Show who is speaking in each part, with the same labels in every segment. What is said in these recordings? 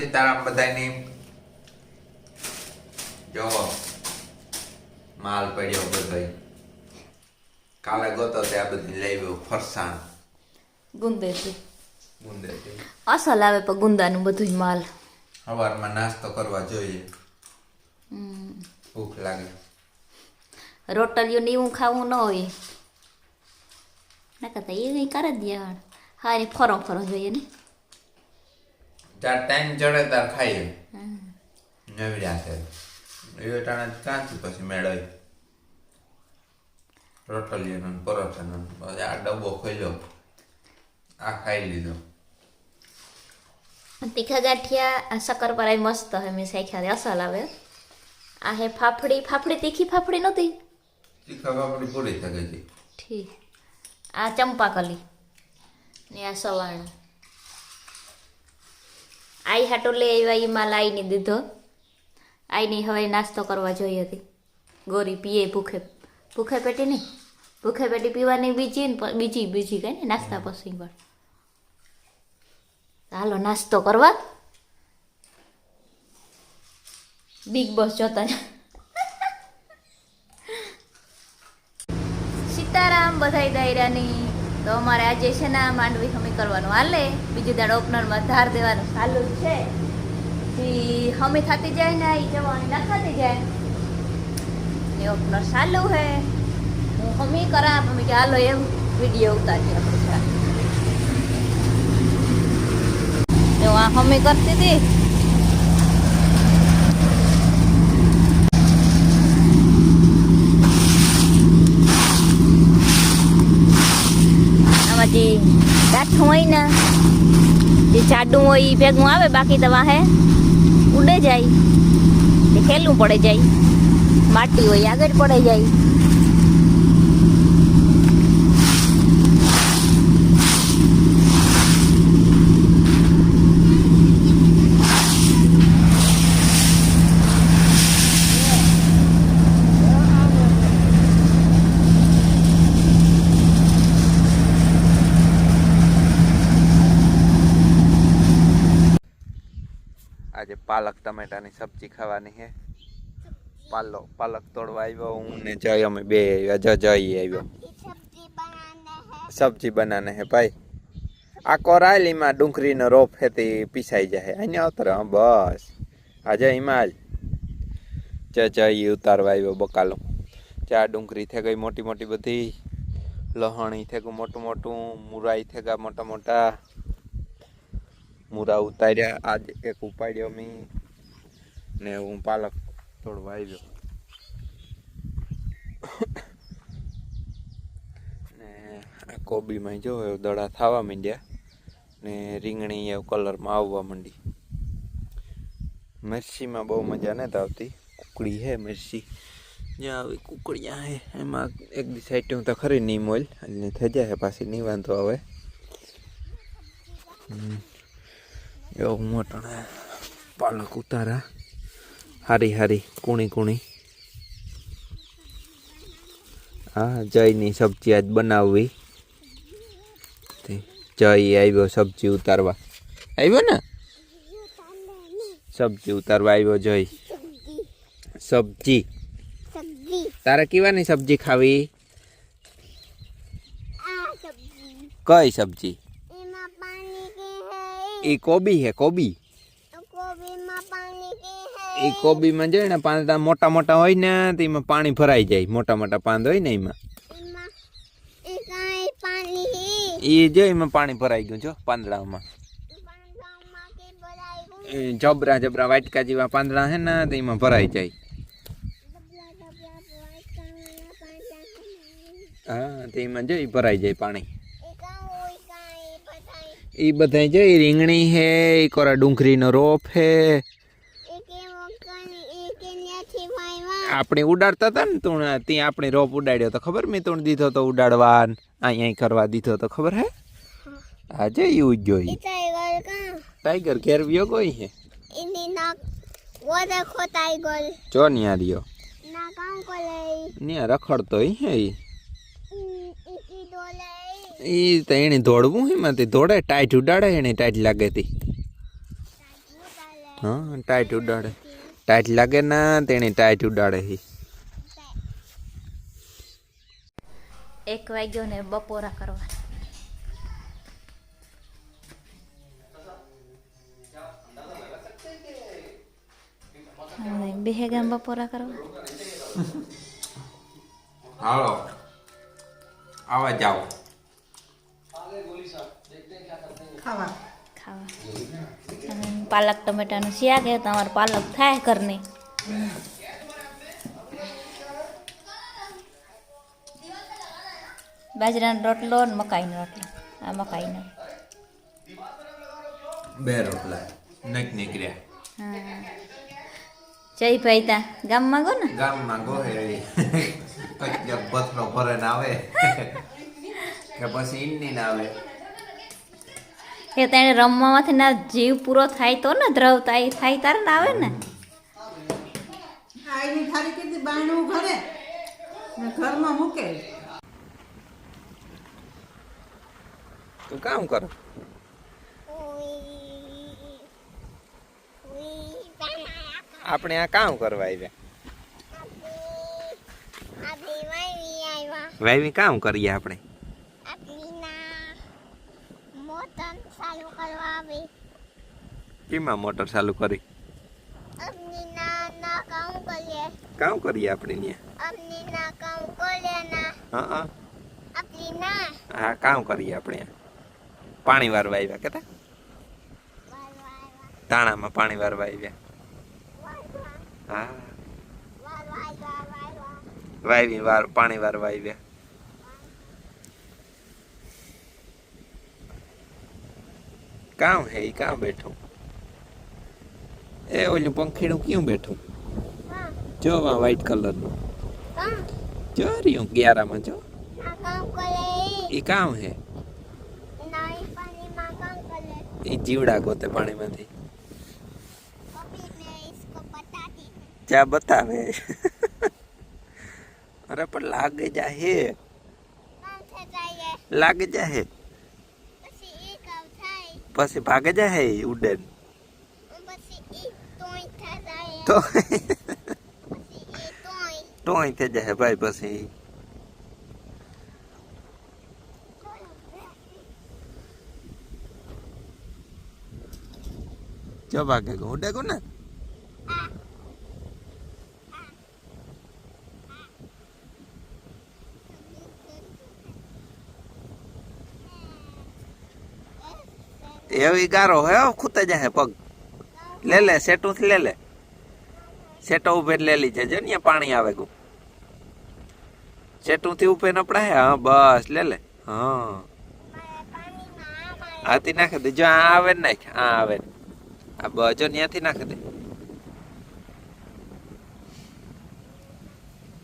Speaker 1: સીતારામ બધાની જોવો માલ પડ્યો બધો કાલે ગોતો ત્યાં બધી લાવ્યો ફરસાણ.
Speaker 2: ગુંદેથી.
Speaker 1: ગુંદેથી.
Speaker 2: અસલ આવે પણ ગુંદાનું બધું માલ.
Speaker 1: સવારમાં નાસ્તો કરવા જોઈએ. ભૂખ લાગે.
Speaker 2: રોટલીઓ ને એવું ખાવું ન હોય. ના કરતા એ કંઈ કરે જ દેવાણ હા એ ફરો ફરો જોઈએ ને.
Speaker 1: ચાર ટાઈમ ચડે તાર ખાઈએ. નવી રાખે એ ટાણે ક્યાંથી પછી મેળવી. રોટલીનો પરોઠાનો આ ડબ્બો ખોલ્યો. આ ખાઈ લીધો.
Speaker 2: તીખા ગાંઠિયા આ પર મસ્ત હે મેં શીખ્યા અસલ આવે આ હે ફાફડી. ફાફડી તીખી ફાફડી નહોતી?
Speaker 1: તીખા ફાફડી પૂરી થઈ ગઈ
Speaker 2: ઠીક. આ ચંપાકલી ને આ સવાણું આઈ હાટો લઈ આવ્યા એ માલ આઈને દીધો. આઈની હવે નાસ્તો કરવા જોઈ હતી. ગોરી પીએ ભૂખે. ભૂખે પેટી નહીં. ભૂખે પેટી પીવાની બીજી ને બીજી બીજી કઈ ને નાસ્તા પછી પણ. હાલો, નાસ્તો કરવા. બિગ બોસ જોતા સીતારામ, બધાય દાયરાની. તો અમારે આજે છે ને માંડવી હમી કરવાનું. હાલે? બીજું દાડ ઓપનરમાં ધાર દેવાનું. ચાલુ છે. હમી થતી જાય ને એ જવાની ના થતી જાય. એ ઓપનર ચાલુ હે. હું હમી કરા, મમ્મી કે હાલો, એમ વીડિયો ઉતારીએ આપણે. જો આ હમી કરતી હતી આમાં જે દાઠું હોય ને જે જાડું હોય એ ભેગું આવે, બાકી તો વાહે ઉડે જાય. ખેલું પડે જાય. માટી હોય, આગળ પડે જાય
Speaker 1: આજે પાલક ટમેટાની સબ્જી ખાવાની છે પાલો પાલક તોડવા આવ્યો હું ને જય અમે બે આવ્યા, જ જઈ આવ્યો. સબ્જી બનાને હે ભાઈ. આ કોરાયલીમાં ડુંગળીનો રોપ હેતી પીસાઈ જાય અહીંયા અવતર હા બસ. આજે હિમાલ જ. જય ઉતારવા આવ્યો બકાલો. ચા ડુંગળી થઈ ગઈ મોટી મોટી બધી. લહણી થઈ ગયું મોટું મોટું, મુરાઈ થઈ ગયા મોટા મોટા. મુરા ઉતાર્યા. આજ એક ઉપાડ્યો મેં ને હું પાલક તોડવા આવ્યો. ને આ કોબીમાં જો દડા થવા માંડ્યા ને રીંગણી એવું કલરમાં આવવા માંડી. મિરચીમાં બહુ મજા નથી આવતી. કુકડી હે મિરચી. જ્યાં આવી કુકડિયા હે, એમાં એક દી સાઈડ હું તો ખરી નહીં મોલ અને થઈ જાય પાછી, નહીં વાંધો આવે. હમ. એવું મોટા પાલક ઉતારા. હારી હારી કુણી કુણી. હા જયની સબ્જી આજ બનાવવી. જય આવ્યો સબ્જી ઉતારવા. આવ્યો ને? સબ્જી ઉતારવા આવ્યો જય. સબ્જી. તારે કેવાની સબ્જી ખાવી? કઈ સબ્જી? એ કોબી હે કોબી. એ કોબીમાં જોઈએ ને પાંદડા મોટા મોટા હોય ને તો એમાં પાણી ભરાઈ જાય મોટા મોટા પાંદ હોય ને એમાં.
Speaker 3: એ હે?
Speaker 1: જો એમાં પાણી ભરાઈ ગયું જો પાંદડામાં જબરા જબરા વાટકા જેવા પાંદડા છે ને તો એમાં ભરાઈ જાય.
Speaker 3: હે
Speaker 1: હા તો એમાં જો ભરાઈ જાય પાણી
Speaker 3: એ કાં હોય કાંઈ બધાય
Speaker 1: એ બધા જો એ રીંગણી હે એ કોરા ડુંગળીનો રોપ હે.
Speaker 3: એ એ
Speaker 1: આપણે ઉડાડતા હતા ને તું ત્યાં આપણે રોપ ઉડાડ્યો તો ખબર? મેં તું દીધો તો ઉડાડવા અહીંયા કરવા દીધો તો ખબર હે? આજે એવું
Speaker 3: એ
Speaker 1: જોઈ
Speaker 3: ટાઈગર
Speaker 1: ઘેર વ્યો કોઈ હે? જો ન્યા રહ્યો. ન્યા રખડતો હે
Speaker 3: ઈકી
Speaker 1: ઈ તો એને દોડવું એમાંથી. દોડે ટાઈટ ઉડાડે એને ટાઈટ લાગે તી. હા ટાઈટ ઉડાડે. ટાઈટ લાગે ના તેને ટાઈટ ઉડાડે હી.
Speaker 2: એક વાગ્યો ને બપોરા કરવા. બે ગામ બપોરા કરવા.
Speaker 1: હાલો. આવા જાઓ.
Speaker 4: ખાવા?
Speaker 2: ખાવા. અને પાલક ટમેટાનું શિયા કે તમારે પાલક થાય ઘરની. બાજરાનો રોટલો ને મકાઈનો રોટલો. આ મકાઈનો.
Speaker 1: બે રોટલા. નક નીકળ્યા.
Speaker 2: જય ભાઈ તા ગામ માંગો ને?
Speaker 1: ગામમાં ગોહે કંઈક પથરો ભરે ના આવે. કે પછી ની ના આવે.
Speaker 2: એ તેને રમવામાંથી ના જીવ પૂરો થાય તો ને દ્રવ થાય થાય તારે ને આવે ને.
Speaker 4: આ એની કીધી બાયણું ઘરે ને ઘરમાં મૂકે.
Speaker 1: તું કામ કર. આપણે આ કામ કરવા આવ્યા.
Speaker 3: વાવી
Speaker 1: કામ કરીએ આપણી
Speaker 3: ના મોતન ચાલુ કરવા આવી.
Speaker 1: કેમાં મોટર ચાલુ કરી?
Speaker 3: અમની ના ના કામ કરીએ.
Speaker 1: કામ કરીએ આપણે ને
Speaker 3: અમની ના કામ કરીએ ના.
Speaker 1: હા હા.
Speaker 3: આપણી ના.
Speaker 1: હા કામ કરીએ આપણે. પાણી વારવા આવ્યા કેતા? તાણામાં પાણી વારવા આવ્યા. હા. વાવી વાર પાણી વારવા આવ્યા. કામ હે કામ બેઠું? એ ઓલું પંખીડું ક્યું બેઠું? જો વા વ્હાઈટ કલરનું જો રહ્યું ગ્યારામાં જો. એ કામ હે? એ જીવડા ગોતે પાણીમાંથી. જા બતાવે. અરે પણ લાગે જાહે લાગે જા
Speaker 3: પછી
Speaker 1: ભાગે જાય હે ઉડેન
Speaker 3: જાય
Speaker 1: તો
Speaker 3: તોય
Speaker 1: થઈ જાહે ભાઈ પછી. જો ભાગે ઉડે ને? એવી ગારો હે ખૂતે જાહે પગ. લે લે, સેટું લે લે. સેટો ઉભે લે લઈ જો ને પાણી આવે ગુ સેટું થી ઉપર નપડા હે? બસ, લે લે. હા. આથી નાખી દે. જો આ આવે ને નાખ, આ આવે ને. આ બજો ત્યાંથી નાખી દે.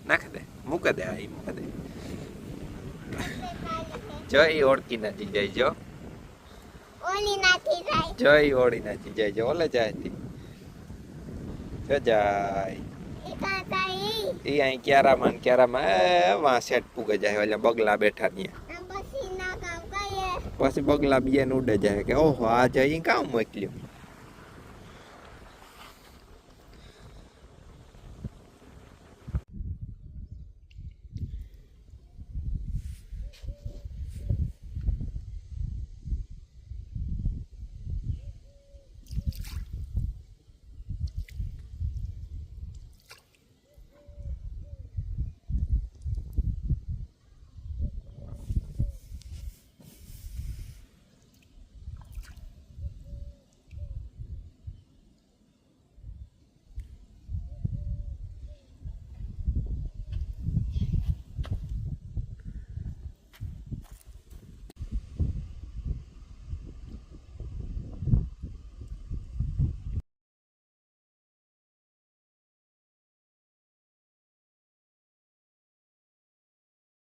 Speaker 1: નાખી દે, મૂકે દે આ મૂકે દે. જો એ ઓળખી નથી, જાય જો.
Speaker 3: ઓલી નાથી જાય.
Speaker 1: જય ઓળી નાથી જાય જો ઓલે જાય તી. જો જાય. ઈ અહીં ક્યારામાં વાં સેટ પૂગે જાય ઓલા બગલા બેઠા ત્યાં. પછી બગલા બીએ ઉડે જાય કે ઓહો આ જઈ કામ મોકલ્યું.